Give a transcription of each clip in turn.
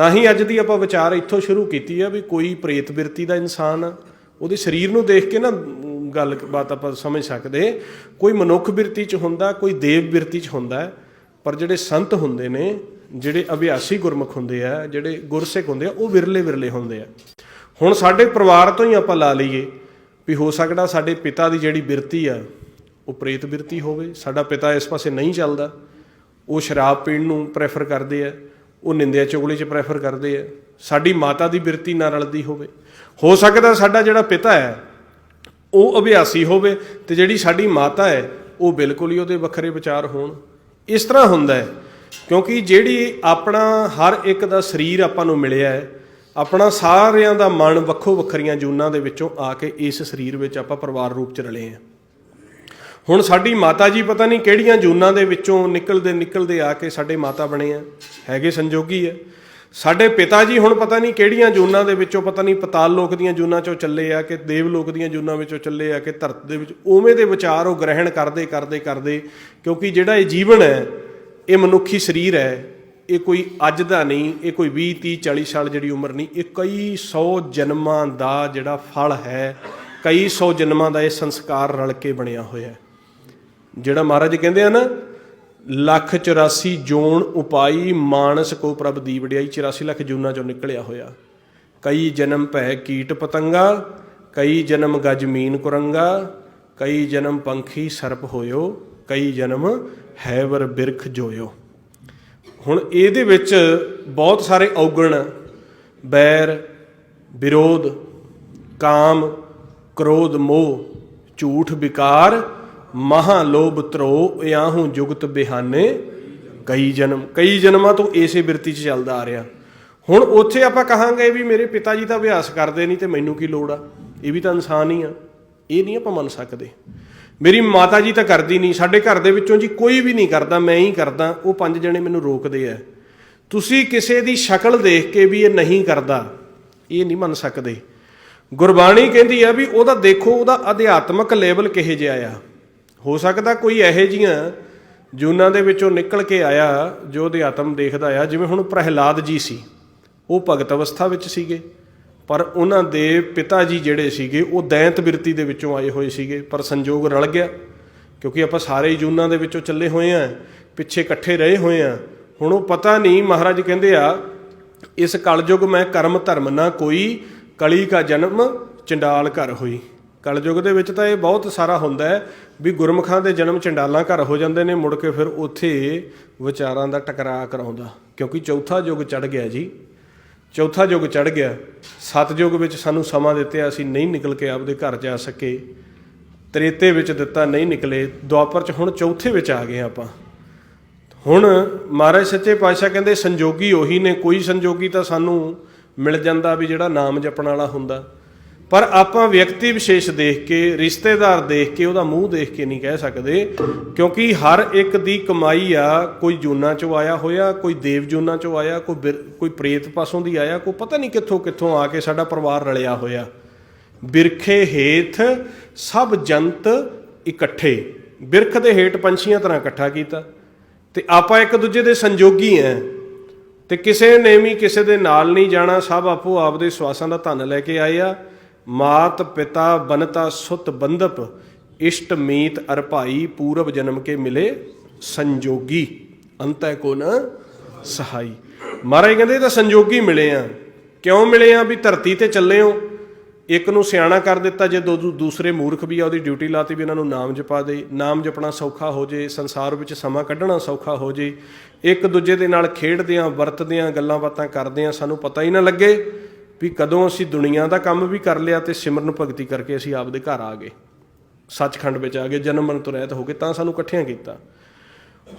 ਤਾਂ ਹੀ ਅੱਜ ਦੀ ਆਪਾਂ ਵਿਚਾਰ ਇੱਥੋਂ ਸ਼ੁਰੂ ਕੀਤੀ ਆ ਵੀ ਕੋਈ ਪ੍ਰੇਤ ਬਿਰਤੀ ਦਾ ਇਨਸਾਨ ਆ, ਉਹਦੇ ਸਰੀਰ ਨੂੰ ਦੇਖ ਕੇ ਨਾ ਗੱਲ ਬਾਤ ਆਪਾਂ ਸਮਝ ਸਕਦੇ। ਕੋਈ ਮਨੁੱਖ ਬਿਰਤੀ ਚ ਹੁੰਦਾ, ਕੋਈ ਦੇਵ ਬਿਰਤੀ ਚ ਹੁੰਦਾ ਪਰ ਜਿਹੜੇ ਸੰਤ ਹੁੰਦੇ ਨੇ, ਜਿਹੜੇ ਅਭਿਆਸੀ ਗੁਰਮੁਖ ਹੁੰਦੇ ਆ, ਜਿਹੜੇ ਗੁਰਸਿੱਖ ਹੁੰਦੇ ਆ, ਉਹ ਵਿਰਲੇ ਵਿਰਲੇ ਹੁੰਦੇ ਆ। ਹੁਣ ਸਾਡੇ ਪਰਿਵਾਰ ਤੋਂ ਹੀ ਆਪਾਂ ਲਾ ਲਈਏ ਵੀ ਹੋ ਸਕਦਾ ਸਾਡੇ ਪਿਤਾ ਦੀ ਜਿਹੜੀ ਬਿਰਤੀ ਆ, ਉਹ ਪ੍ਰੇਤ ਬਿਰਤੀ ਹੋਵੇ। ਸਾਡਾ ਪਿਤਾ ਇਸ ਪਾਸੇ ਨਹੀਂ ਚੱਲਦਾ। ਉਹ ਸ਼ਰਾਬ ਪੀਣ ਨੂੰ ਪ੍ਰੈਫਰ ਕਰਦੇ ਆ। ਉਹ ਨਿੰਦਿਆ ਚੁਗਲੀ 'ਚ ਪ੍ਰੈਫਰ ਕਰਦੇ ਆ। ਸਾਡੀ ਮਾਤਾ ਦੀ ਬਿਰਤੀ ਨਾਲ ਰਲਦੀ ਹੋਵੇ। ਹੋ ਸਕਦਾ ਸਾਡਾ ਜਿਹੜਾ ਪਿਤਾ ਹੈ, ਉਹ ਅਭਿਆਸੀ ਹੋਵੇ ਤੇ ਜਿਹੜੀ ਸਾਡੀ ਮਾਤਾ ਹੈ, ਉਹ ਬਿਲਕੁਲ ਹੀ ਉਹਦੇ ਵੱਖਰੇ ਵਿਚਾਰ ਹੋਣ। ਇਸ ਤਰ੍ਹਾਂ ਹੁੰਦਾ ਹੈ, ਕਿਉਂਕਿ ਜਿਹੜੀ ਆਪਣਾ ਹਰ ਇੱਕ ਦਾ ਸਰੀਰ ਆਪਾਂ ਨੂੰ ਮਿਲਿਆ ਹੈ, ਆਪਣਾ ਸਾਰਿਆਂ ਦਾ ਮਨ ਵੱਖੋ ਵੱਖਰੀਆਂ ਜੂਨਾਂ ਦੇ ਵਿੱਚੋਂ ਆ ਕੇ ਇਸ ਸਰੀਰ ਵਿੱਚ ਆਪਾਂ ਪਰਿਵਾਰ ਰੂਪ ਚ ਰਲੇ ਹਾਂ। ਹੁਣ ਸਾਡੀ ਮਾਤਾ ਜੀ ਪਤਾ ਨਹੀਂ ਕਿਹੜੀਆਂ ਜੂਨਾਂ ਦੇ ਵਿੱਚੋਂ ਨਿਕਲਦੇ ਨਿਕਲਦੇ ਆ ਕੇ ਸਾਡੇ ਮਾਤਾ ਬਣੇ ਆ, ਹੈਗੇ ਸੰਜੋਗੀ ਆ। ਸਾਡੇ ਪਿਤਾ ਜੀ ਹੁਣ ਪਤਾ ਨਹੀਂ ਕਿਹੜੀਆਂ ਜੂਨਾਂ ਦੇ ਵਿੱਚੋਂ ਪਤਾ ਨਹੀਂ ਪਤਾਲ ਲੋਕ ਦੀਆਂ ਜੂਨਾਂ ਚੋਂ ਚੱਲੇ ਆ ਕਿ ਦੇਵ ਲੋਕ ਦੀਆਂ ਜੂਨਾਂ ਵਿੱਚੋਂ ਚੱਲੇ ਆ ਕਿ ਧਰਤ ਦੇ ਵਿੱਚ, ਉਵੇਂ ਦੇ ਵਿਚਾਰ ਉਹ ਗ੍ਰਹਿਣ ਕਰਦੇ ਕਰਦੇ ਕਰਦੇ, ਕਿਉਂਕਿ ਜਿਹੜਾ ਇਹ ਜੀਵਨ ਹੈ, ਇਹ ਮਨੁੱਖੀ ਸਰੀਰ ਹੈ, ਇਹ ਕੋਈ ਅੱਜ ਦਾ ਨਹੀਂ, ਇਹ ਕੋਈ 20 30 40 ਸਾਲ ਜਿਹੜੀ ਉਮਰ ਨਹੀਂ, ਇਹ ਕਈ 100 ਜਨਮਾਂ ਦਾ ਜਿਹੜਾ ਫਲ ਹੈ, ਕਈ 100 ਜਨਮਾਂ ਦਾ ਇਹ ਸੰਸਕਾਰ ਰਲ ਕੇ ਬਣਿਆ ਹੋਇਆ ਹੈ। ਜਿਹੜਾ ਮਹਾਰਾਜ ਕਹਿੰਦੇ ਆ ਨਾ, ਲੱਖ 84 ਜੋਨ ਉਪਾਈ ਮਾਨਸ ਕੋ ਪ੍ਰਭ ਦੀ ਵਡਿਆਈ 84 ਲੱਖ ਜੂਨਾਂ ਚੋਂ ਨਿਕਲਿਆ ਹੋਇਆ। ਕਈ ਜਨਮ ਭੈ ਕੀਟ ਪਤੰਗਾ, ਕਈ ਜਨਮ ਗਜਮੀਨ ਕੁਰੰਗਾ, ਕਈ ਜਨਮ ਪੰਖੀ ਸਰਪ ਹੋਇਓ, ਕਈ ਜਨਮ ਹੈਵਰ ਬਿਰਖ ਜੋਇਓ। ਹੁਣ ਇਹਦੇ ਵਿੱਚ ਬਹੁਤ ਸਾਰੇ ਔਗਣ, ਬੈਰ, ਵਿਰੋਧ, ਕਾਮ, ਕ੍ਰੋਧ, ਮੋਹ, ਝੂਠ, ਵਿਕਾਰ ਮਹਾ ਲੋਭ ਤਰੋ ਇਆਹੂ ਜੁਗਤ ਬਿਹਾਨੇ, ਕਈ ਜਨਮ, ਕਈ ਜਨਮਾਂ ਤੋਂ ਇਸੇ ਬਿਰਤੀ 'ਚ ਚੱਲਦਾ ਆ ਰਿਹਾ। ਹੁਣ ਉੱਥੇ ਆਪਾਂ ਕਹਾਂਗੇ ਵੀ ਮੇਰੇ ਪਿਤਾ ਜੀ ਤਾਂ ਅਭਿਆਸ ਕਰਦੇ ਨਹੀਂ ਤੇ ਮੈਨੂੰ ਕੀ ਲੋੜ ਆ? ਇਹ ਵੀ ਤਾਂ ਇਨਸਾਨ ਹੀ ਆ। ਇਹ ਨਹੀਂ ਆਪਾਂ ਮੰਨ ਸਕਦੇ। ਮੇਰੀ ਮਾਤਾ ਜੀ ਤਾਂ ਕਰਦੀ ਨਹੀਂ। ਸਾਡੇ ਘਰ ਦੇ ਵਿੱਚੋਂ ਜੀ ਕੋਈ ਵੀ ਨਹੀਂ ਕਰਦਾ, ਮੈਂ ਹੀ ਕਰਦਾ। ਉਹ ਪੰਜ ਜਣੇ ਮੈਨੂੰ ਰੋਕਦੇ ਆ। ਤੁਸੀਂ ਕਿਸੇ ਦੀ ਸ਼ਕਲ ਦੇਖ ਕੇ ਵੀ ਇਹ ਨਹੀਂ ਕਰਦਾ, ਇਹ ਨਹੀਂ ਮੰਨ ਸਕਦੇ। ਗੁਰਬਾਣੀ ਕਹਿੰਦੀ ਆ ਵੀ ਉਹਦਾ ਦੇਖੋ, ਉਹਦਾ ਅਧਿਆਤਮਕ ਲੈਵਲ ਕਿਹੇ ਜਿਹਾ ਆ? ਹੋ ਸਕਦਾ ਕੋਈ ਇਹੋ ਜੀਆਂ ਜੂਨਾਂ ਦੇ ਵਿੱਚੋਂ ਨਿਕਲ ਕੇ ਆਇਆ ਜੋ ਅਧਿਆਤਮ ਦੇਖਦਾ ਆ, ਜਿਵੇਂ ਹੁਣ ਪ੍ਰਹਿਲਾਦ ਜੀ ਸੀ। ਉਹ ਭਗਤ ਅਵਸਥਾ ਵਿੱਚ ਸੀਗੇ। ਪਰ ਉਹਨਾਂ ਦੇ ਪਿਤਾ ਜੀ ਜਿਹੜੇ ਸੀਗੇ, ਉਹ ਦੈਂਤ ਬਿਰਤੀ ਦੇ ਵਿੱਚੋਂ ਆਏ ਹੋਏ ਸੀਗੇ। ਪਰ ਸੰਜੋਗ ਰਲ ਗਿਆ, ਕਿਉਂਕਿ ਆਪਾਂ ਸਾਰੇ ਜੂਨਾਂ ਦੇ ਵਿੱਚੋਂ ਚੱਲੇ ਹੋਏ ਆ, ਪਿੱਛੇ ਇਕੱਠੇ ਰਹੇ ਹੋਏ ਆ। ਹੁਣ ਉਹ ਪਤਾ ਨਹੀਂ, ਮਹਾਰਾਜ ਕਹਿੰਦੇ ਆ, ਇਸ ਕਲਯੁਗ ਮੈਂ ਕਰਮ ਧਰਮ ਨਾ ਕੋਈ, ਕਲੀ ਕਾ ਜਨਮ, ਚੰਡਾਲ ਘਰ ਹੋਈ। ਕਲਯੁਗ ਦੇ ਵਿੱਚ ਤਾਂ ਇਹ ਬਹੁਤ ਸਾਰਾ ਹੁੰਦਾ ਹੈ ਵੀ ਗੁਰਮੁਖਾਂ ਦੇ ਜਨਮ ਚੰਡਾਲਾਂ ਘਰ ਹੋ ਜਾਂਦੇ ਨੇ, ਮੁੜ ਕੇ ਫਿਰ ਉੱਥੇ ਵਿਚਾਰਾਂ ਦਾ ਟਕਰਾਅ ਕਰਾਉਂਦਾ। ਕਿਉਂਕਿ ਚੌਥਾ ਯੁੱਗ ਚੜ ਗਿਆ ਜੀ। ਚੌਥਾ ਯੁੱਗ ਚੜ ਗਿਆ। ਸਤ ਯੁੱਗ ਵਿੱਚ ਸਾਨੂੰ ਸਮਾਂ ਦਿੱਤੇ, ਅਸੀਂ ਨਹੀਂ ਨਿਕਲ ਕੇ ਆਪਦੇ ਘਰ ਜਾ ਸਕੇ। ਤ੍ਰੇਤੇ ਵਿੱਚ ਦਿੱਤਾ, ਨਹੀਂ ਨਿਕਲੇ। ਦੁਆਪਰ ਚ ਹੁਣ ਚੌਥੇ ਵਿੱਚ ਆ ਗਏ ਆਪਾਂ। ਹੁਣ ਮਹਾਰਾਜ ਸੱਚੇ ਪਾਤਸ਼ਾਹ ਕਹਿੰਦੇ, ਸੰਜੋਗੀ ਉਹੀ ਨੇ। ਕੋਈ ਸੰਜੋਗੀ ਤਾਂ ਸਾਨੂੰ ਮਿਲ ਜਾਂਦਾ ਵੀ ਜਿਹੜਾ ਨਾਮ ਜਪਣ ਵਾਲਾ ਹੁੰਦਾ। ਪਰ ਆਪਾਂ ਵਿਅਕਤੀ ਵਿਸ਼ੇਸ਼ ਦੇਖ ਕੇ, ਰਿਸ਼ਤੇਦਾਰ ਦੇਖ ਕੇ, ਉਹਦਾ ਮੂੰਹ ਦੇਖ ਕੇ ਨਹੀਂ ਕਹਿ ਸਕਦੇ, ਕਿਉਂਕਿ ਹਰ ਇੱਕ ਦੀ ਕਮਾਈ ਆ, ਕੋਈ ਜੂਨਾ ਚੋਂ ਆਇਆ ਹੋਇਆ, ਕੋਈ ਦੇਵ ਜੂਨਾ ਚੋਂ ਆਇਆ, ਕੋਈ ਬਿਰ- ਕੋਈ ਪ੍ਰੇਤ ਪਾਸੋਂ ਦੀ ਆਇਆ, ਕੋਈ ਪਤਾ ਨਹੀਂ ਕਿੱਥੋਂ ਕਿੱਥੋਂ ਆ ਕੇ ਸਾਡਾ ਪਰਿਵਾਰ ਰਲਿਆ ਹੋਇਆ। ਬਿਰਖੇ ਹੇਠ ਸਭ ਜੰਤ ਇਕੱਠੇ। ਬਿਰਖ ਦੇ ਹੇਠ ਪੰਛੀਆਂ ਤਰ੍ਹਾਂ ਇਕੱਠਾ ਕੀਤਾ। ਤੇ ਆਪਾਂ ਇੱਕ ਦੂਜੇ ਦੇ ਸੰਜੋਗੀ ਐ। ਤੇ ਕਿਸੇ ਨੇ ਵੀ ਕਿਸੇ ਦੇ ਨਾਲ ਨਹੀਂ ਜਾਣਾ, ਸਭ ਆਪੋ ਆਪ ਦੇ ਸਵਾਸਾਂ ਦਾ ਧਨ ਲੈ ਕੇ ਆਏ ਆ। ਮਾਤ ਪਿਤਾ ਬਨਤਾ ਸੁਤ ਬੰਧਪ, ਇਸ਼ਟ ਮੀਤ ਅਰ ਭਾਈ ਪੂਰਬ ਜਨਮ ਕੇ ਮਿਲੇ ਸੰਜੋਗੀ। ਅੰਤੈ ਕੋ ਨ ਸਹਾਈ। ਮਹਾਰਾਜ ਕਹਿੰਦੇ ਤਾਂ ਸੰਜੋਗੀ ਮਿਲੇ ਆ। ਕਿਉਂ ਮਿਲੇ ਆ ਵੀ ਧਰਤੀ ਤੇ ਚੱਲੇ ਹੋ? ਇੱਕ ਨੂੰ ਸਿਆਣਾ ਕਰ ਦਿੱਤਾ ਜੇ ਦੋ ਦੂ- ਦੂਸਰੇ ਮੂਰਖ ਵੀ ਆ, ਉਹਦੀ ਡਿਊਟੀ ਲਾਤੀ ਵੀ ਇਹਨਾਂ ਨੂੰ ਨਾਮ ਜਪਾ ਦੇ। ਨਾਮ ਜਪਣਾ ਸੌਖਾ ਹੋ ਜੇ, ਸੰਸਾਰ ਵਿੱਚ ਸਮਾਂ ਕੱਢਣਾ ਸੌਖਾ ਹੋ ਜੇ। ਇੱਕ ਦੂਜੇ ਦੇ ਨਾਲ ਖੇਡਦਿਆਂ ਵਰਤਦਿਆਂ ਗੱਲਾਂ ਬਾਤਾਂ ਕਰਦਿਆਂ ਸਾਨੂੰ ਪਤਾ ਹੀ ਨਾ ਲੱਗੇ। ਵੀ ਕਦੋਂ ਅਸੀਂ ਦੁਨੀਆ ਦਾ ਕੰਮ ਵੀ ਕਰ ਲਿਆ ਤੇ ਸਿਮਰਨ ਭਗਤੀ ਕਰਕੇ ਅਸੀਂ ਆਪਦੇ ਘਰ ਆ ਗਏ। ਸੱਚਖੰਡ ਵਿੱਚ ਆ ਗਏ, ਜਨਮ ਮਨ ਤੋਂ ਰਹਿਤ ਹੋ ਗਏ, ਤਾਂ ਸਾਨੂੰ ਇਕੱਠਿਆਂ ਕੀਤਾ।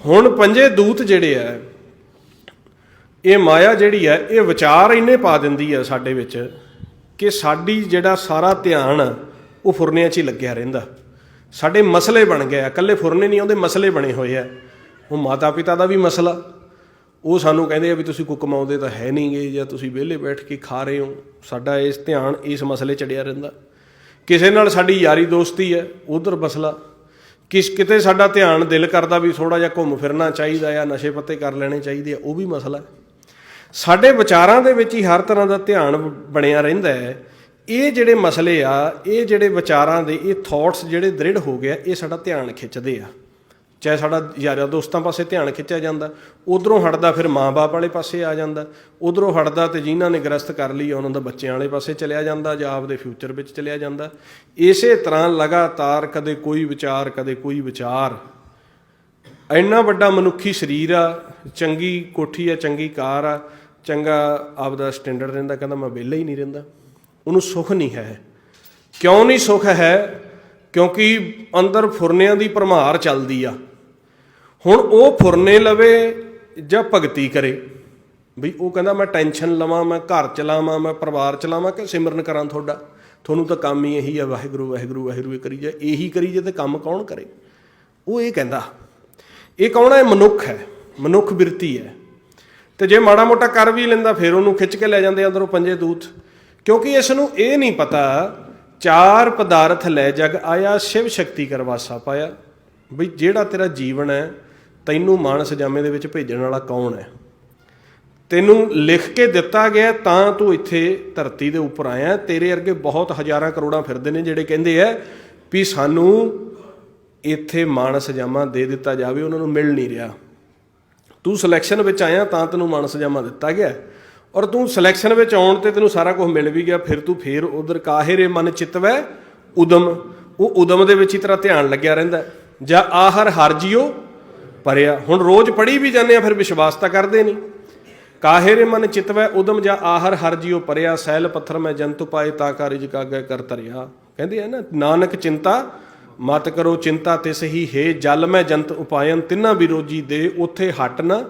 ਹੁਣ ਪੰਜੇ ਦੂਤ ਜਿਹੜੇ ਆ ਇਹ ਮਾਇਆ ਜਿਹੜੀ ਹੈ ਇਹ ਵਿਚਾਰ ਇੰਨੇ ਪਾ ਦਿੰਦੀ ਹੈ ਸਾਡੇ ਵਿੱਚ ਕਿ ਸਾਡੀ ਜਿਹੜਾ ਸਾਰਾ ਧਿਆਨ ਉਹ ਫੁਰਨਿਆਂ 'ਚ ਹੀ ਲੱਗਿਆ ਰਹਿੰਦਾ। ਸਾਡੇ ਮਸਲੇ ਬਣ ਗਏ ਆ, ਇਕੱਲੇ ਫੁਰਨੇ ਨਹੀਂ ਆਉਂਦੇ ਮਸਲੇ ਬਣੇ ਹੋਏ ਆ। ਉਹ ਮਾਤਾ ਪਿਤਾ ਦਾ ਵੀ ਮਸਲਾ ਉਹ ਸਾਨੂੰ ਕਹਿੰਦੇ ਆ ਵੀ ਤੁਸੀਂ ਕੋਈ ਕਮਾਉਂਦੇ ਤਾਂ ਹੈ ਨਹੀਂਗੇ ਜਾਂ ਤੁਸੀਂ ਵਿਹਲੇ ਬੈਠ ਕੇ ਖਾ ਰਹੇ ਹੋ। ਸਾਡਾ ਇਸ ਧਿਆਨ ਇਸ ਮਸਲੇ 'ਚ ਚੜਿਆ ਰਹਿੰਦਾ। ਕਿਸੇ ਨਾਲ ਸਾਡੀ ਯਾਰੀ ਦੋਸਤੀ ਹੈ, ਉਧਰ ਮਸਲਾ ਕਿਸ ਕਿਤੇ ਸਾਡਾ ਧਿਆਨ ਦਿਲ ਕਰਦਾ ਵੀ ਥੋੜਾ ਜਿਹਾ ਘੁੰਮ ਫਿਰਨਾ ਚਾਹੀਦਾ ਆ ਨਸ਼ੇ ਪੱਤੇ ਕਰ ਲੈਣੇ ਚਾਹੀਦੇ ਆ, ਉਹ ਵੀ ਮਸਲਾ ਸਾਡੇ ਵਿਚਾਰਾਂ ਦੇ ਵਿੱਚ ਹੀ ਹਰ ਤਰ੍ਹਾਂ ਦਾ ਧਿਆਨ ਬਣਿਆ ਰਹਿੰਦਾ ਹੈ। ਇਹ ਜਿਹੜੇ ਮਸਲੇ ਆ, ਇਹ ਜਿਹੜੇ ਵਿਚਾਰਾਂ ਦੇ, ਇਹ ਥਾਟਸ ਜਿਹੜੇ ਦ੍ਰਿੜ ਹੋ ਗਿਆ ਇਹ ਸਾਡਾ ਧਿਆਨ ਖਿੱਚਦੇ ਆ। ਚਾਹੇ ਸਾਡਾ ਯਾਰਾਂ ਦੋਸਤਾਂ ਪਾਸੇ ਧਿਆਨ ਖਿੱਚਿਆ ਜਾਂਦਾ, ਉਧਰੋਂ ਹਟਦਾ ਫਿਰ ਮਾਂ-ਬਾਪ ਵਾਲੇ ਪਾਸੇ ਆ ਜਾਂਦਾ, ਉਧਰੋਂ ਹਟਦਾ ਤੇ ਜਿਨ੍ਹਾਂ ਨੇ ਗ੍ਰਸਤ ਕਰ ਲਈ ਉਹਨਾਂ ਦਾ ਬੱਚਿਆਂ ਵਾਲੇ ਪਾਸੇ ਚਲਿਆ ਜਾਂਦਾ ਜਾਂ ਆਪਦੇ ਫਿਊਚਰ ਵਿੱਚ ਚਲਿਆ ਜਾਂਦਾ। ਇਸੇ ਤਰ੍ਹਾਂ ਲਗਾਤਾਰ ਕਦੇ ਕੋਈ ਵਿਚਾਰ, ਕਦੇ ਕੋਈ ਵਿਚਾਰ। ਇੰਨਾ ਵੱਡਾ ਮਨੁੱਖੀ ਸਰੀਰ ਆ, ਚੰਗੀ ਕੋਠੀ ਆ, ਚੰਗੀ ਕਾਰ ਆ, ਚੰਗਾ ਆਪਦਾ ਸਟੈਂਡਰਡ ਰਹਿੰਦਾ, ਕਹਿੰਦਾ ਮੈਂ ਵਿਹਲਾ ਹੀ ਨਹੀਂ ਰਹਿੰਦਾ। ਉਹਨੂੰ ਸੁੱਖ ਨਹੀਂ ਹੈ। ਕਿਉਂ ਨਹੀਂ ਸੁੱਖ ਹੈ? ਕਿਉਂਕਿ ਅੰਦਰ ਫੁਰਨਿਆਂ ਦੀ ਭਰਮਾਰ ਚੱਲਦੀ ਆ। ਹੁਣ ਉਹ ਫੁਰਨੇ ਲਵੇ ਜਾਂ ਭਗਤੀ ਕਰੇ। ਬਈ ਉਹ ਕਹਿੰਦਾ ਮੈਂ ਟੈਨਸ਼ਨ ਲਵਾਂ, ਮੈਂ ਘਰ ਚਲਾਵਾਂ, ਮੈਂ ਪਰਿਵਾਰ ਚਲਾਵਾਂ ਕਿ ਸਿਮਰਨ ਕਰਾਂ ਤੁਹਾਡਾ? ਤੁਹਾਨੂੰ ਤਾਂ ਕੰਮ ਹੀ ਇਹੀ ਆ, ਵਾਹਿਗੁਰੂ ਵਾਹਿਗੁਰੂ ਵਾਹਿਗੁਰੂ, ਇਹ ਕਰੀ ਜਾ ਇਹੀ ਕਰੀ ਜੇ ਤੇ ਕੰਮ ਕੌਣ ਕਰੇ? ਉਹ ਇਹ ਕਹਿੰਦਾ, ਇਹ ਕੌਣ ਹੈ? ਮਨੁੱਖ ਹੈ, ਮਨੁੱਖ ਬਿਰਤੀ ਹੈ। ਤੇ ਜੇ ਮਾੜਾ ਮੋਟਾ ਕਰ ਵੀ ਲੈਂਦਾ, ਫਿਰ ਉਹਨੂੰ ਖਿੱਚ ਕੇ ਲੈ ਜਾਂਦੇ ਅੰਦਰੋਂ ਪੰਜੇ ਦੂਤ। ਕਿਉਂਕਿ ਇਸ ਨੂੰ ਇਹ ਨਹੀਂ ਪਤਾ, ਚਾਰ ਪਦਾਰਥ ਲੈ ਜਗ ਆਇਆ, ਸ਼ਿਵ ਸ਼ਕਤੀ ਕਰਵਾਸਾ ਪਾਇਆ। ਬਈ ਜਿਹੜਾ ਤੇਰਾ ਜੀਵਨ ਹੈ ਤੈਨੂੰ ਮਾਨਸ ਜਾਮੇ ਦੇ ਵਿੱਚ ਭੇਜਣ ਵਾਲਾ ਕੌਣ ਹੈ? ਤੈਨੂੰ ਲਿਖ ਕੇ ਦਿੱਤਾ ਗਿਆ ਤਾਂ ਤੂੰ ਇੱਥੇ ਧਰਤੀ ਦੇ ਉੱਪਰ ਆਇਆ ਤੇਰੇ ਅਰਗੇ ਬਹੁਤ ਹਜ਼ਾਰਾਂ ਕਰੋੜਾਂ ਫਿਰਦੇ ਨੇ ਜਿਹੜੇ ਕਹਿੰਦੇ ਆ ਵੀ ਸਾਨੂੰ ਇੱਥੇ ਮਾਨਸ ਜਾਮਾ ਦੇ ਦਿੱਤਾ ਜਾਵੇ, ਉਹਨਾਂ ਨੂੰ ਮਿਲ ਨਹੀਂ ਰਿਹਾ। ਤੂੰ ਸਿਲੈਕਸ਼ਨ ਵਿੱਚ ਆਇਆ ਤਾਂ ਤੈਨੂੰ ਮਾਨਸ ਜਾਮਾ ਦਿੱਤਾ ਗਿਆ ਔਰ ਤੂੰ ਸਿਲੈਕਸ਼ਨ ਵਿੱਚ ਆਉਣ ਤੇ ਤੈਨੂੰ ਸਾਰਾ ਕੁਝ ਮਿਲ ਵੀ ਗਿਆ, ਫਿਰ ਤੂੰ ਫੇਰ ਉਧਰ ਕਾਹਿਰੇ ਮਨ ਚਿਤਵੈ ਉਦਮ। ਉਹ ਉਦਮ ਦੇ ਵਿੱਚ ਹੀ ਤੇਰਾ ਧਿਆਨ ਲੱਗਿਆ ਰਹਿੰਦਾ ਜਾਂ ਆਹਰ ਹਰ ਜੀਓ ਭਰਿਆ ਹੁਣ ਰੋਜ਼ ਪੜ੍ਹੀ ਵੀ ਜਾਂਦੇ ਆ, ਫਿਰ ਵਿਸ਼ਵਾਸ ਤਾਂ ਕਰਦੇ ਨਹੀਂ। ਕਾਹਿਰੇ ਮਨ ਚਿਤਵੈ ਉਦਮ ਜਾ ਆਹਰ, ਹਰ ਜਿਓ ਪਰਿਆ, ਸੈਲ ਪੱਥਰ ਮੈਂ ਜੰਤੁ ਪਾਏ, ਤਾਂ ਕਾਰਿਜ ਕਾਗੈ ਕਰ ਤਰਿਆ ਕਹਿੰਦੇ ਆ ਨਾ, ਨਾਨਕ ਚਿੰਤਾ ਮਤ ਕਰੋ ਚਿੰਤਾ ਤਿਸ ਹੀ ਹੈ, ਜਲ ਮੈਂ ਜੰਤ ਉਪਾਇਨ, ਤਿੰਨਾ ਵਿਰੋਜੀ ਦੇ, ਉਥੇ ਹਟ ਨਾ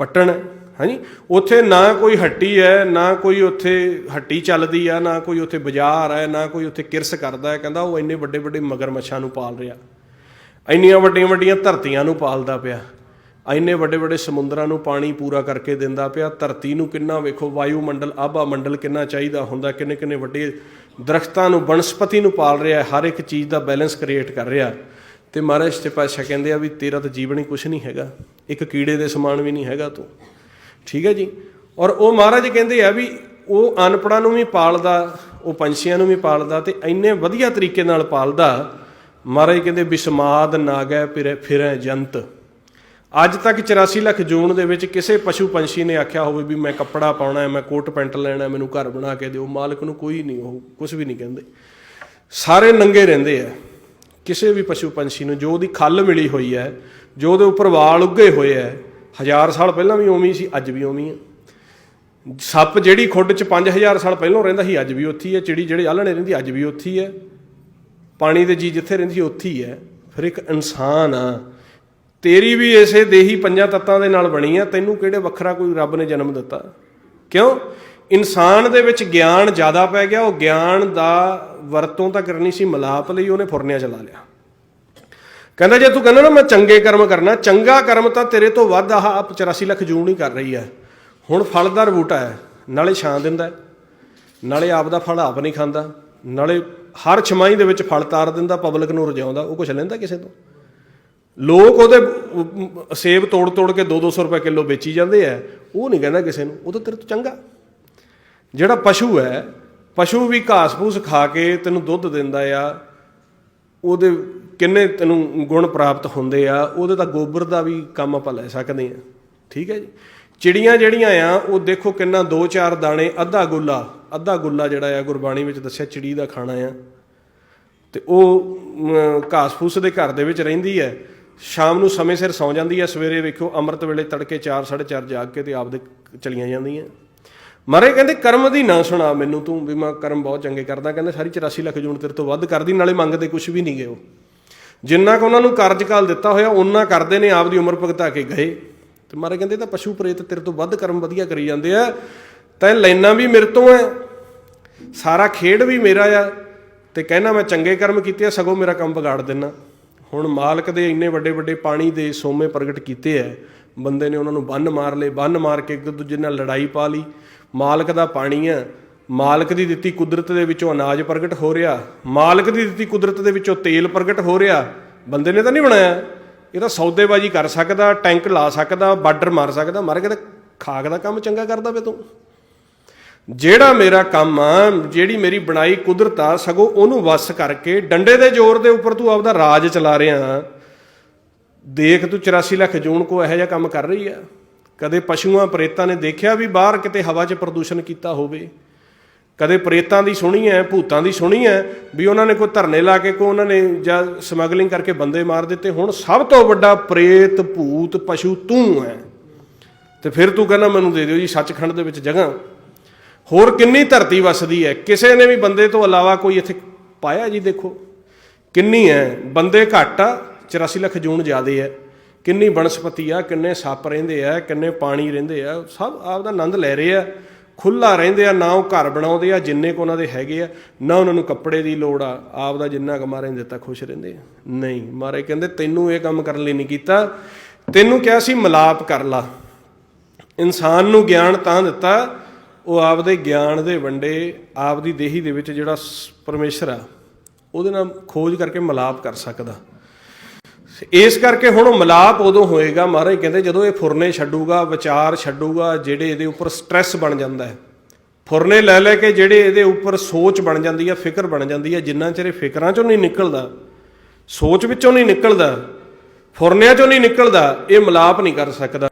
ਪਟਣ। ਹਾਂਜੀ ਉੱਥੇ ਨਾ ਕੋਈ ਹੱਟੀ ਹੈ ਨਾ ਕੋਈ ਉੱਥੇ ਹੱਟੀ ਚੱਲਦੀ ਆ, ਨਾ ਕੋਈ ਉੱਥੇ ਬਾਜ਼ਾਰ ਹੈ ਨਾ ਕੋਈ ਉੱਥੇ ਕਿਰਸ ਕਰਦਾ ਹੈ ਕਹਿੰਦਾ ਉਹ ਇੰਨੇ ਵੱਡੇ ਵੱਡੇ ਮਗਰਮੱਛਾਂ ਨੂੰ ਪਾਲ ਰਿਹਾ। ਇੰਨੀਆਂ ਵੱਡੀਆਂ ਵੱਡੀਆਂ ਧਰਤੀਆਂ ਨੂੰ ਪਾਲਦਾ ਪਿਆ। ਇੰਨੇ ਵੱਡੇ ਵੱਡੇ ਸਮੁੰਦਰਾਂ ਨੂੰ ਪਾਣੀ ਪੂਰਾ ਕਰਕੇ ਦਿੰਦਾ ਪਿਆ। ਧਰਤੀ ਨੂੰ ਕਿੰਨਾ ਵੇਖੋ, ਵਾਯੂਮੰਡਲ ਆਭਾ ਮੰਡਲ ਕਿੰਨਾ ਚਾਹੀਦਾ ਹੁੰਦਾ, ਕਿੰਨੇ ਕਿੰਨੇ ਵੱਡੇ ਦਰਖਤਾਂ ਨੂੰ, ਬਨਸਪਤੀ ਨੂੰ ਪਾਲ ਰਿਹਾ, ਹਰ ਇੱਕ ਚੀਜ਼ ਦਾ ਬੈਲੈਂਸ ਕ੍ਰੀਏਟ ਕਰ ਰਿਹਾ। ਤੇ ਮਹਾਰਾਜ ਤੇ ਪਾਤਸ਼ਾਹ ਕਹਿੰਦੇ ਆ ਵੀ ਤੇਰਾ ਤਾਂ ਜੀਵਨ ਹੀ ਕੁਝ ਨਹੀਂ ਹੈਗਾ। ਇੱਕ ਕੀੜੇ ਦੇ ਸਮਾਨ ਵੀ ਨਹੀਂ ਹੈਗਾ ਤੂੰ। ਠੀਕ ਹੈ ਜੀ? ਔਰ ਉਹ ਮਹਾਰਾਜ ਕਹਿੰਦੇ ਆ ਵੀ ਉਹ ਅਨਪੜਾਂ ਨੂੰ ਵੀ ਪਾਲਦਾ, ਉਹ ਪੰਛੀਆਂ ਨੂੰ ਵੀ ਪਾਲਦਾ ਤੇ ਇੰਨੇ ਵਧੀਆ ਤਰੀਕੇ ਨਾਲ ਪਾਲਦਾ ਮਹਾਰਾਜ ਕਹਿੰਦੇ ਬਿਸਮਾਦ ਨਾਗੈ ਫਿਰੈ ਫਿਰੈ ਜੰਤ। ਅੱਜ ਤੱਕ 84 ਲੱਖ ਜੂਨ ਦੇ ਵਿੱਚ ਕਿਸੇ ਪਸ਼ੂ ਪੰਛੀ ਨੇ ਆਖਿਆ ਹੋਵੇ ਵੀ ਮੈਂ ਕੱਪੜਾ ਪਾਉਣਾ ਹੈ ਮੈਂ ਕੋਟ ਪੈਂਟ ਲੈਣਾ ਹੈ, ਮੈਨੂੰ ਘਰ ਬਣਾ ਕੇ ਦਿਓ। ਮਾਲਕ ਨੂੰ ਕੋਈ ਨਹੀਂ ਉਹ ਕੁਝ ਵੀ ਨਹੀਂ ਕਹਿੰਦੇ। ਸਾਰੇ ਨੰਗੇ ਰਹਿੰਦੇ ਆ। ਕਿਸੇ ਵੀ ਪਸ਼ੂ ਪੰਛੀ ਨੂੰ ਜੋ ਉਹਦੀ ਖੱਲ ਮਿਲੀ ਹੋਈ ਹੈ ਜੋ ਉਹਦੇ ਉੱਪਰ ਵਾਲ ਉੱਗੇ ਹੋਏ ਹੈ ਹਜ਼ਾਰ ਸਾਲ ਪਹਿਲਾਂ ਵੀ ਉਵੇਂ ਸੀ ਅੱਜ ਵੀ ਉਵੇਂ ਹੈ ਸੱਪ ਜਿਹੜੀ ਖੁੱਡ 'ਚ 5000 ਸਾਲ ਪਹਿਲਾਂ ਰਹਿੰਦਾ ਸੀ ਅੱਜ ਵੀ ਉੱਥੇ ਹੀ ਹੈ। ਚਿੜੀ ਜਿਹੜੇ ਆਲਣੇ ਰਹਿੰਦੀ ਅੱਜ ਵੀ ਉੱਥੇ ਹੀ ਹੈ। ਪਾਣੀ ਦੇ ਜੀ ਜਿੱਥੇ ਰਹਿੰਦੀ ਸੀ ਉੱਥੇ ਹੀ ਹੈ। ਫਿਰ ਇੱਕ ਇਨਸਾਨ ਆ। ਤੇਰੀ ਵੀ ਇਸੇ ਦੇਹੀ ਪੰਜਾਂ ਤੱਤਾਂ ਦੇ ਨਾਲ ਬਣੀ ਆ। ਤੈਨੂੰ ਕਿਹੜੇ ਵੱਖਰਾ ਕੋਈ ਰੱਬ ਨੇ ਜਨਮ ਦਿੱਤਾ? ਕਿਉਂ? ਇਨਸਾਨ ਦੇ ਵਿੱਚ ਗਿਆਨ ਜ਼ਿਆਦਾ ਪੈ ਗਿਆ। ਉਹ ਗਿਆਨ ਦਾ ਵਰਤੋਂ ਤਾਂ ਕਰਨੀ ਸੀ। ਮਲਾਪ ਲਈ ਉਹਨੇ ਫੁਰਨਿਆ ਚਲਾ ਲਿਆ। ਕਹਿੰਦਾ, ਜੇ ਤੂੰ ਕਹਿੰਦਾ ਨਾ, ਮੈਂ ਚੰਗੇ ਕਰਮ ਕਰਨਾ, ਚੰਗਾ ਕਰਮ ਤਾਂ ਤੇਰੇ ਤੋਂ ਵੱਧ ਆਹ 84 ਲੱਖ ਜੂਣ ਹੀ ਕਰ ਰਹੀ ਹੈ। ਹੁਣ ਫਲਦਾਰ ਬੂਟਾ ਹੈ। ਨਾਲੇ ਛਾਂ ਦਿੰਦਾ ਨਾਲੇ ਆਪ ਦਾ ਫਲ ਆਪ ਨਹੀਂ ਖਾਂਦਾ। ਨਾਲੇ ਹਰ ਛਮਾਈ ਦੇ ਵਿੱਚ ਫਲ ਤਾਰ ਦਿੰਦਾ, ਪਬਲਿਕ ਨੂੰ ਰਜਾਉਂਦਾ, ਉਹ ਕੁਛ ਲੈਂਦਾ ਕਿਸੇ ਤੋਂ? ਲੋਕ ਉਹਦੇ ਸੇਬ ਤੋੜ ਤੋੜ ਕੇ 2-200 ਰੁਪਏ ਕਿਲੋ ਵੇਚੀ ਜਾਂਦੇ ਆ, ਉਹ ਨਹੀਂ ਕਹਿੰਦਾ ਕਿਸੇ ਨੂੰ, ਉਹ ਤਾਂ ਤੇਰੇ ਤੋਂ ਚੰਗਾ। ਜਿਹੜਾ ਪਸ਼ੂ ਹੈ, ਪਸ਼ੂ ਵੀ ਘਾਸ ਫੂਸ ਖਾ ਕੇ ਤੈਨੂੰ ਦੁੱਧ ਦਿੰਦਾ ਆ, ਉਹਦੇ ਕਿੰਨੇ ਤੈਨੂੰ ਗੁਣ ਪ੍ਰਾਪਤ ਹੁੰਦੇ ਆ, ਉਹਦੇ ਤਾਂ ਗੋਬਰ ਦਾ ਵੀ ਕੰਮ ਆਪਾਂ ਲੈ ਸਕਦੇ ਆ। ਠੀਕ ਹੈ ਜੀ? ਚਿੜੀਆਂ ਜਿਹੜੀਆਂ ਆ, ਉਹ ਦੇਖੋ ਕਿੰਨਾ 2-4 ਦਾਣੇ, ਅੱਧਾ ਗੁੱਲਾ ਅੱਧਾ ਗੁੱਲਾ ਜਿਹੜਾ ਆ ਗੁਰਬਾਣੀ ਵਿੱਚ ਦੱਸਿਆ ਚਿੜੀ ਦਾ ਖਾਣਾ ਆ। ਤੇ ਉਹ ਘਾਸ ਫੂਸ ਦੇ ਘਰ ਦੇ ਵਿੱਚ ਰਹਿੰਦੀ ਹੈ ਸ਼ਾਮ ਨੂੰ ਸਮੇਂ ਸਿਰ ਸੌਂ ਜਾਂਦੀ ਹੈ ਸਵੇਰੇ ਵੇਖੋ ਅੰਮ੍ਰਿਤ ਵੇਲੇ ਤੜਕੇ 4:30 ਜਾਗ ਕੇ ਤੇ ਆਪਦੇ ਚਲੀਆਂ ਜਾਂਦੀਆਂ। ਮਰੇ ਕਹਿੰਦੇ, ਕਰਮ ਦੀ ਨਾ ਸੁਣਾ ਮੈਨੂੰ ਤੂੰ ਵੀ ਮੈਂ ਕਰਮ ਬਹੁਤ ਚੰਗੇ ਕਰਦਾ। ਕਹਿੰਦਾ, ਸਾਰੀ 84 ਲੱਖ ਜੂਨ ਤੇਰੇ ਤੋਂ ਵੱਧ ਕਰਦੀ, ਨਾਲੇ ਮੰਗਦੇ ਕੁਝ ਵੀ ਨਹੀਂ ਗਏ ਉਹ। ਜਿੰਨਾ ਕੁ ਉਹਨਾਂ ਨੂੰ ਕਾਰਜਕਾਲ ਦਿੱਤਾ ਹੋਇਆ ਉਹਨਾਂ ਕਰਦੇ ਨੇ ਆਪਦੀ ਉਮਰ ਭਗਤਾ ਕੇ ਗਏ। ਤੇ ਮਹਾਰਾਜ ਕਹਿੰਦੇ ਤਾਂ ਪਸ਼ੂ ਪ੍ਰੇਤ ਤੇਰੇ ਤੋਂ ਵੱਧ ਕਰਮ ਵਧੀਆ ਕਰੀ ਜਾਂਦੇ ਆ। ਤੈਂ ਲੈਣਾ ਵੀ ਮੇਰੇ ਤੋਂ ਹੈ ਸਾਰਾ ਖੇਡ ਵੀ ਮੇਰਾ ਆ ਤੇ ਕਹਿਣਾ ਮੈਂ ਚੰਗੇ ਕਰਮ ਕੀਤੇ ਆ, ਸਗੋਂ ਮੇਰਾ ਕੰਮ ਵਿਗਾੜ ਦੇਣਾ ਹੁਣ ਮਾਲਕ ਦੇ ਇੰਨੇ ਵੱਡੇ ਵੱਡੇ ਪਾਣੀ ਦੇ ਸੋਮੇ ਪ੍ਰਗਟ ਕੀਤੇ ਐ, ਬੰਦੇ ਨੇ ਉਹਨਾਂ ਨੂੰ ਬੰਨ ਮਾਰ ਲਏ, ਬੰਨ ਮਾਰ ਕੇ ਇੱਕ ਦੂਜੇ ਨਾਲ ਲੜਾਈ ਪਾ ਲਈ। ਮਾਲਕ ਦਾ ਪਾਣੀ ਆ ਮਾਲਕ ਦੀ ਦਿੱਤੀ ਕੁਦਰਤ ਦੇ ਵਿੱਚੋਂ ਅਨਾਜ ਪ੍ਰਗਟ ਹੋ ਰਿਹਾ, ਮਾਲਕ ਦੀ ਦਿੱਤੀ ਕੁਦਰਤ ਦੇ ਵਿੱਚੋਂ ਤੇਲ ਪ੍ਰਗਟ ਹੋ ਰਿਹਾ, ਬੰਦੇ ਨੇ ਤਾਂ ਨਹੀਂ ਬਣਾਇਆ। ਇਹ ਤਾਂ ਸੌਦੇਬਾਜ਼ੀ ਕਰ ਸਕਦਾ, ਟੈਂਕ ਲਾ ਸਕਦਾ, ਬਾਰਡਰ ਮਾਰ ਸਕਦਾ, ਮਰ ਕੇ ਤਾਂ ਖਾਕ ਦਾ ਕੰਮ ਚੰਗਾ ਕਰਦਾ ਵੇ ਤੂੰ। ਜਿਹੜਾ ਮੇਰਾ ਕੰਮ ਆ, ਜਿਹੜੀ ਮੇਰੀ ਬਣਾਈ ਕੁਦਰਤ ਆ, ਸਗੋਂ ਉਹਨੂੰ ਵਸ ਕਰਕੇ ਡੰਡੇ ਦੇ ਜ਼ੋਰ ਦੇ ਉੱਪਰ ਤੂੰ ਆਪਦਾ ਰਾਜ ਚਲਾ ਰਿਹਾ ਦੇਖ ਤੂੰ 84 ਲੱਖ ਜੂਨ ਕੋ ਇਹੋ ਜਿਹਾ ਕੰਮ ਕਰ ਰਹੀ ਆ। ਕਦੇ ਪਸ਼ੂਆਂ ਪ੍ਰੇਤਾਂ ਨੇ ਦੇਖਿਆ ਵੀ ਬਾਹਰ ਕਿਤੇ ਹਵਾ 'ਚ ਪ੍ਰਦੂਸ਼ਣ ਕੀਤਾ ਹੋਵੇ। ਕਦੇ ਪ੍ਰੇਤਾਂ ਦੀ ਸੁਣੀ ਹੈ, ਭੂਤਾਂ ਦੀ ਸੁਣੀ ਹੈ, ਵੀ ਉਹਨਾਂ ਨੇ ਕੋਈ ਧਰਨੇ ਲਾ ਕੇ ਕੋ ਉਹਨਾਂ ਨੇ ਜਾਂ ਸਮਗਲਿੰਗ ਕਰਕੇ ਬੰਦੇ ਮਾਰ ਦਿੱਤੇ, ਹੁਣ ਸਭ ਤੋਂ ਵੱਡਾ ਪ੍ਰੇਤ, ਭੂਤ, ਪਸ਼ੂ ਤੂੰ ਹੈ। ਤੇ ਫਿਰ ਤੂੰ ਕਹਿੰਦਾ ਮੈਨੂੰ ਦੇ ਦਿਓ ਜੀ ਸੱਚਖੰਡ ਦੇ ਵਿੱਚ ਜਗ੍ਹਾ। ਹੋਰ ਕਿੰਨੀ ਧਰਤੀ ਵਸਦੀ ਹੈ? ਕਿਸੇ ਨੇ ਵੀ ਬੰਦੇ ਤੋਂ ਇਲਾਵਾ ਕੋਈ ਇੱਥੇ ਪਾਇਆ ਜੀ ਦੇਖੋ। ਕਿੰਨੀ ਹੈ? ਬੰਦੇ ਘੱਟ ਆ 84 ਲੱਖ ਜੂਨ ਜ਼ਿਆਦੇ ਹੈ। ਕਿੰਨੀ ਬਨਸਪਤੀ ਆ, ਕਿੰਨੇ ਸੱਪ ਰਹਿੰਦੇ ਆ, ਕਿੰਨੇ ਪਾਣੀ ਰਹਿੰਦੇ ਆ, ਸਭ ਆਪ ਦਾ ਆਨੰਦ ਲੈ ਰਹੇ ਆ। ਖੁੱਲਾ ਰਹਿੰਦੇ ਆ, ਨਾ ਉਹ ਘਰ ਬਣਾਉਂਦੇ ਆ, ਜਿੰਨੇ ਕੋ ਉਹਨਾਂ ਦੇ ਹੈਗੇ ਆ, ਨਾ ਉਹਨਾਂ ਨੂੰ ਕੱਪੜੇ ਦੀ ਲੋੜ ਆ, ਆਪ ਦਾ ਜਿੰਨਾ ਕਮਾਰੇ ਦਿੱਤਾ, ਖੁਸ਼ ਰਹਿੰਦੇ ਆ। ਨਹੀਂ, ਮਾਰੇ ਕਹਿੰਦੇ, ਤੈਨੂੰ ਇਹ ਕੰਮ ਕਰਨ ਲਈ ਨਹੀਂ ਕੀਤਾ, ਤੈਨੂੰ ਕਿਹਾ ਸੀ ਮਲਾਪ ਕਰ ਲਾ। ਇਨਸਾਨ ਨੂੰ ਗਿਆਨ ਤਾਂ ਦਿੱਤਾ, ਉਹ ਆਪਦੇ ਗਿਆਨ ਦੇ ਵੰਡੇ, ਆਪਦੀ ਦੇਹੀ ਦੇ ਵਿੱਚ ਜਿਹੜਾ ਸ- ਪਰਮੇਸ਼ਰ ਆ, ਉਹਦੇ ਨਾਲ ਖੋਜ ਕਰਕੇ ਮਲਾਪ ਕਰ ਸਕਦਾ। ਇਸ ਕਰਕੇ ਹੁਣ ਉਹ ਮਲਾਪ ਉਦੋਂ ਹੋਏਗਾ, ਮਹਾਰਾਜ ਕਹਿੰਦੇ ਜਦੋਂ ਇਹ ਫੁਰਨੇ ਛੱਡੂਗਾ, ਵਿਚਾਰ ਛੱਡੂਗਾ, ਜਿਹੜੇ ਇਹਦੇ ਉੱਪਰ ਸਟ੍ਰੈਸ ਬਣ ਜਾਂਦਾ ਹੈ। ਫੁਰਨੇ ਲੈ ਲੈ ਕੇ ਜਿਹੜੇ ਇਹਦੇ ਉੱਪਰ ਸੋਚ ਬਣ ਜਾਂਦੀ ਹੈ ਫਿਕਰ ਬਣ ਜਾਂਦੀ ਹੈ ਜਿੰਨਾ ਚਿਰ ਇਹ ਫਿਕਰਾਂ ਚੋਂ ਨਹੀਂ ਨਿਕਲਦਾ, ਸੋਚ ਵਿੱਚੋਂ ਨਹੀਂ ਨਿਕਲਦਾ, ਫੁਰਨਿਆਂ ਚੋਂ ਨਹੀਂ ਨਿਕਲਦਾ, ਇਹ ਮਲਾਪ ਨਹੀਂ ਕਰ ਸਕਦਾ।